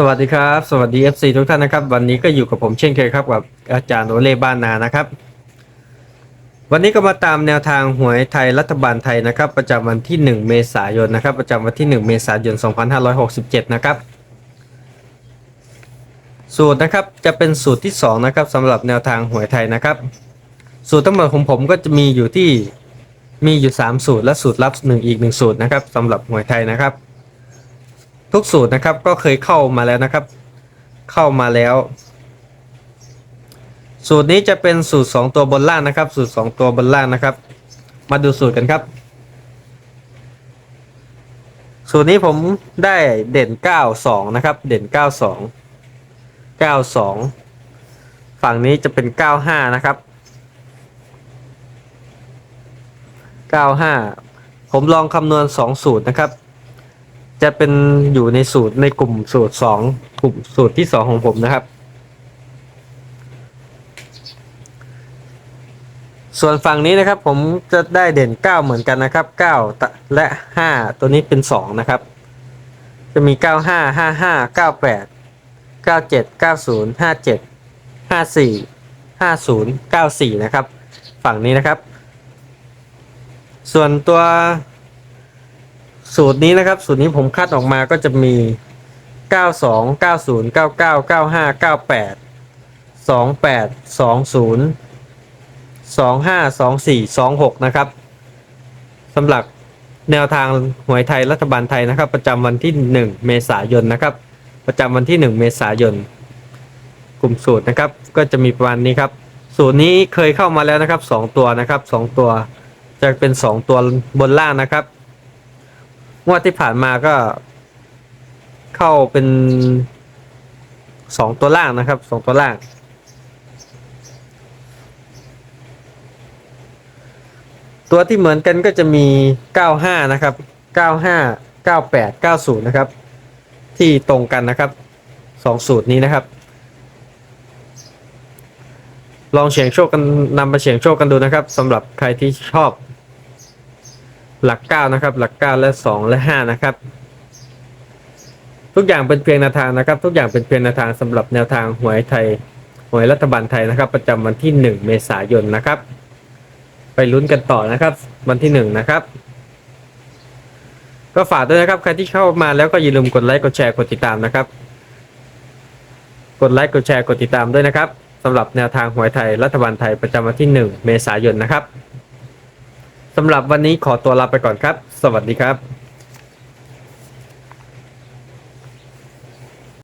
สวัสดีครับ สวัสดี FC ทุกท่านนะครับ วันนี้ก็อยู่กับผมเช่นเคยครับกับอาจารย์โอเล่บ้านนานะครับ วันนี้ก็มาตามแนวทางหวยไทยรัฐบาลไทยนะครับ ประจำวันที่ 1 เมษายนนะครับ ประจำวันที่ 1 เมษายน 2567 นะครับ สูตรนะครับจะเป็นสูตรที่ 2 นะครับสำหรับแนวทางหวยไทยนะครับ สูตรทั้งหมดของผมก็จะมีอยู่ที่มีอยู่ 3 สูตรและสูตรลับหนึ่งอีกหนึ่งสูตรนะครับสำหรับหวยไทยนะครับ ทุกสูตรนะครับก็เคยเข้ามาแล้วนะครับ เข้ามาแล้ว สูตรนี้จะเป็นสูตร 2 ตัวบนล่างนะครับ สูตร 2 ตัวบนล่างนะครับ มาดูสูตรกันครับ สูตรนี้ผมได้เด่น 92 นะครับ เด่น 92 92 ฝั่งนี้จะเป็น 95 นะครับ 95 ผมลองคำนวณ 2 สูตรนะครับ จะเป็นอยู่ในสูตรในกลุ่มสูตร2กลุ่มสูตรที่2ของผมนะครับ ส่วนฝั่งนี้นะครับผมจะได้เด่น 9 เหมือนกันนะครับ9และ 5 ตัวนี้เป็น 2 นะครับ จะมี 95 55 98 97 90 57 54 50 94 นะครับ ฝั่งนี้นะครับ ส่วนตัว สูตรนี้นะครับ สูตรนี้ผมคัดออกมาก็จะมี 92 90 99 95 98 28 20 25 24 26 นะครับสำหรับแนวทางหวยไทยรัฐบาลไทยนะครับ ประจำวันที่ 1 เมษายนนะครับ ประจำวันที่ 1 เมษายน กลุ่มสูตรนะครับ ก็จะมีประมาณนี้ครับ สูตรนี้เคยเข้ามาแล้วนะครับ 2 ตัวนะครับ 2 ตัวจะเป็น 2 ตัวบนล่างนะครับ งวดที่ผ่านมาก็ เข้าเป็นสองตัวล่างนะครับสองตัวล่าง ตัวที่เหมือนกันก็จะมี 95 นะครับ 95 98 90 นะครับ ที่ตรงกันนะครับสองสูตรนี้นะครับ ลองเฉียงโชคกันนำมาเฉียงโชคกันดูนะครับสำหรับใครที่ชอบ หลัก 9 นะครับ หลัก 9 และ 2 และ 5 นะครับ ทุกอย่างเป็นเพียงแนวทางนะครับ ทุกอย่างเป็นเพียงแนวทางสำหรับแนวทางหวยไทยหวยรัฐบาลไทยนะครับ ประจำวันที่ 1 เมษายนนะครับ ไปลุ้นกันต่อนะครับ วันที่ 1 นะครับ ก็ฝากด้วยนะครับ ใครที่เข้ามาแล้วก็อย่าลืมกดไลค์กดแชร์กดติดตามนะครับ กดไลค์กดแชร์กดติดตามด้วยนะครับสำหรับแนวทางหวยไทยรัฐบาลไทยประจำวันที่ 1 เมษายนนะครับ สำหรับวันนี้ขอตัวลาไปก่อนครับ สวัสดีครับ